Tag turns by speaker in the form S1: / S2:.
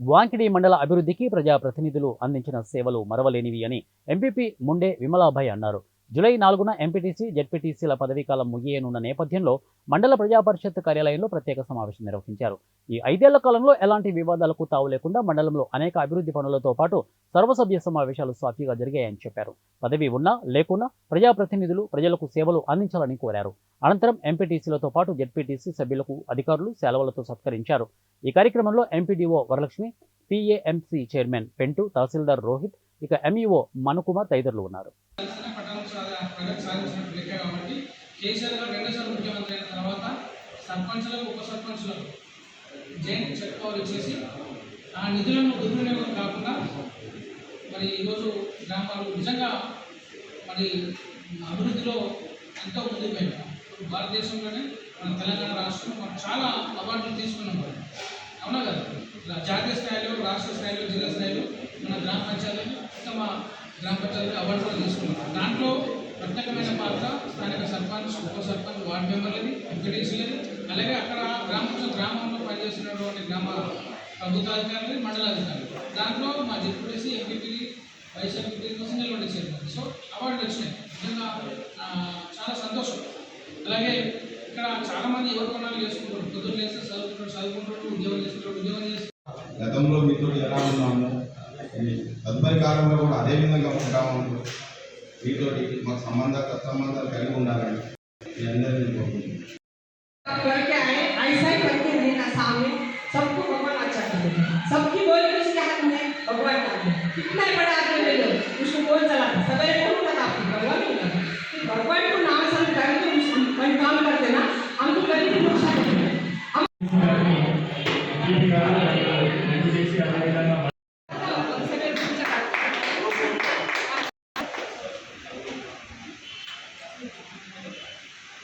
S1: వాంకిడి మండల అభివృద్ధికి ప్రజాప్రతినిధులు అందించిన సేవలు మరవలేనివి అని ఎంపీపీ ముండే విమలాభాయ్ అన్నారు. జూలై నాలుగున ఎంపీటీసీ జెడ్పీటీసీల పదవీకాలం ముగియనున్న నేపథ్యంలో మండల ప్రజా పరిషత్ కార్యాలయంలో ప్రత్యేక సమావేశం నిర్వహించారు. ఈ ఐదేళ్ళ కాలంలో ఎలాంటి వివాదాలకు తావు లేకుండా మండలంలో అనేక అభివృద్ధి పనులతో పాటు సర్వసభ్య సమావేశాలు సాఫీగా జరిగాయని చెప్పారు. పదవి ఉన్నా లేకున్నా ప్రజాప్రతినిధులు ప్రజలకు సేవలు అందించాలని కోరారు. అనంతరం ఎంపీటీసీలతో పాటు జెడ్పీటీసీ సభ్యులకు అధికారులు సెలవులతో సత్కరించారు. ఈ కార్యక్రమంలో MPDO Varalakshmi PAMC chairman Pentu తహసీల్దార్ రోహిత్ ఇక ఎంఈఓ మనుకుమార్ తదితరులు ఉన్నారు.
S2: కేసీఆర్ గారు రెండోసారి ముఖ్యమంత్రి అయిన తర్వాత సర్పంచ్లకు ఉప సర్పంచ్లకు జైన్ చెక్ పవర్ ఇచ్చేసి ఆ నిధులను దుర్వినియోగం కాకుండా మరి ఈరోజు గ్రామాలు నిజంగా మరి అభివృద్ధిలో ఎంతో ముందుకు భారతదేశంలోనే మన తెలంగాణ రాష్ట్రం మనం చాలా అవార్డులు తీసుకున్నాం. అవునా కదా జాతీయ స్థాయిలో రాష్ట్ర స్థాయిలో జిల్లా స్థాయిలో మన గ్రామ పంచాయతీలు ఇంకా మా గ్రామ పంచాయతీలు అవార్డు కూడా తీసుకున్నాం దాంట్లో ప్రత్యేకమైన పాత్ర స్థానిక సర్పంచ్ ఉప సర్పంచ్ వార్డు మెంబర్లది ఎంపీడీసీలది అలాగే అక్కడ గ్రామంలో గ్రామంలో పనిచేస్తున్నటువంటి గ్రామ ప్రభుత్వాధికారులు మండలాధికారులు. దాంట్లో మా జెడ్పీటీసీ ఎంపీపీ వైస్ ఎంపీపీ కోసం నిలబడి చేరుకున్నారు సో అవార్డులు వచ్చినాయి. చాలా మంది ఎవరు కొనాలు చేసుకుంటారు పొద్దున్న లేస్తే చదువుకుంటారు చదువుకుంటారు ఉద్యోగం చేస్తుంటారు ఉద్యోగం చేస్తారు
S3: గతంలో మీతో ఎలా ఉన్నాము ఈ తదుపరి కాలంలో కూడా అదే విధంగా ఉంటాము మీతోటి మాకు సంబంధ సత్సంబంధాలు కలిగి ఉండాలని మీ అందరినీ కోరుకుంటున్నాను
S4: करके आए ऐसा ही करके रहना सामने सबको भगवान अच्छा करेगा सबकी बोली उसके हाथ में भगवान का है कितना बड़ा